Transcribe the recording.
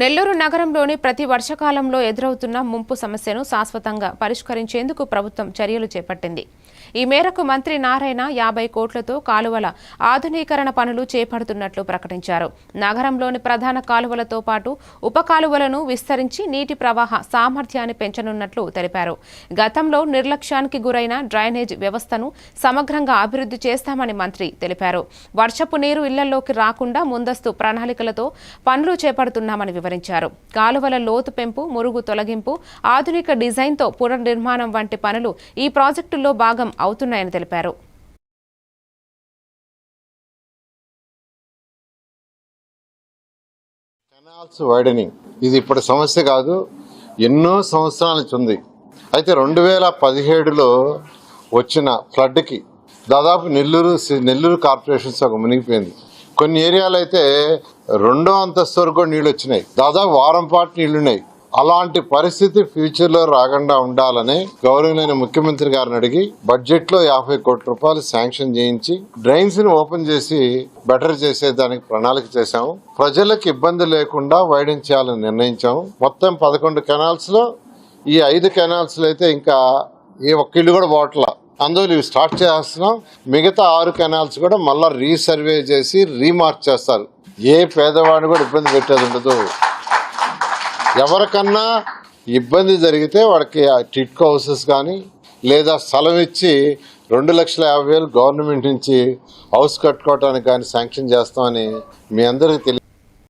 నెల్లూరు నగరంలోని ప్రతి వర్షకాలంలో ఎదురవుతున్న ముంపు సమస్యను శాశ్వతంగా పరిష్కరించేందుకు ప్రభుత్వం చర్యలు చేపట్టింది. ఈ మేరకు మంత్రి నారాయణ యాభై కోట్లతో కాలువల ఆధునీకరణ పనులు చేపడుతున్నట్లు ప్రకటించారు. నగరంలోని ప్రధాన కాలువలతో పాటు ఉప కాలువలను విస్తరించి నీటి ప్రవాహ సామర్థ్యాన్ని పెంచనున్నట్లు తెలిపారు. గతంలో నిర్లక్ష్యానికి గురైన డ్రైనేజ్ వ్యవస్థను సమగ్రంగా అభివృద్ధి చేస్తామని మంత్రి తెలిపారు. వర్షపు నీరు ఇళ్ళలోకి రాకుండా ముందస్తు ప్రణాళికలతో పనులు చేపడుతున్నామని వివరించారు. కాలువల లోతు పెంపు మురుగు తొలగింపు ఆధునిక డిజైన్తో పునర్నిర్మాణం వంటి పనులు ఈ ప్రాజెక్టుల్లో భాగం అవుతున్నాయని తెలిపారు. కెనాల్స్ వైడనింగ్ ఇది ఇప్పుడు సమస్య కాదు. ఎన్నో సంవత్సరాల నుంచి ఉంది. అయితే రెండు వేల పదిహేడులో వచ్చిన ఫ్లడ్కి దాదాపు నెల్లూరు నెల్లూరు కార్పొరేషన్స్ ఒక మునిగిపోయింది. కొన్ని ఏరియాలు అయితే రెండో అంతస్తు వరకు నీళ్ళు వచ్చినాయి. దాదాపు వారం పాటు నీళ్ళున్నాయి. అలాంటి పరిస్థితి ఫ్యూచర్లో రాకుండా ఉండాలని గౌరవనీయ ముఖ్యమంత్రి గారిని అడిగి బడ్జెట్లో యాభై కోట్ల రూపాయలు శాంక్షన్ చేయించి డ్రైన్స్ని ఓపెన్ చేసి బెటర్ చేసే దానికి ప్రణాళిక చేశాము. ప్రజలకు ఇబ్బంది లేకుండా వైడెన్ చేయాలని నిర్ణయించాము. మొత్తం పదకొండు కెనాల్స్లో ఈ ఐదు కెనాల్స్లో అయితే ఇంకా ఏ ఒక్క ఇల్లు కూడా పోవట్లా. అందువల్ల ఇవి స్టార్ట్ చేస్తున్నాం. మిగతా ఆరు కెనాల్స్ కూడా మళ్ళీ రీసర్వే చేసి రీమార్క్ చేస్తారు. ఏ పేదవాడిని కూడా ఇబ్బంది పెట్టేది ఉండదు. ఎవరికన్నా ఇబ్బంది జరిగితే వాడికి ఆ టిట్కో హౌసెస్ కానీ లేదా స్థలం ఇచ్చి రెండు లక్షల యాభై వేలు గవర్నమెంట్ నుంచి హౌస్ కట్టుకోవటానికి కానీ శాంక్షన్ చేస్తామని మీ అందరికీ తెలియ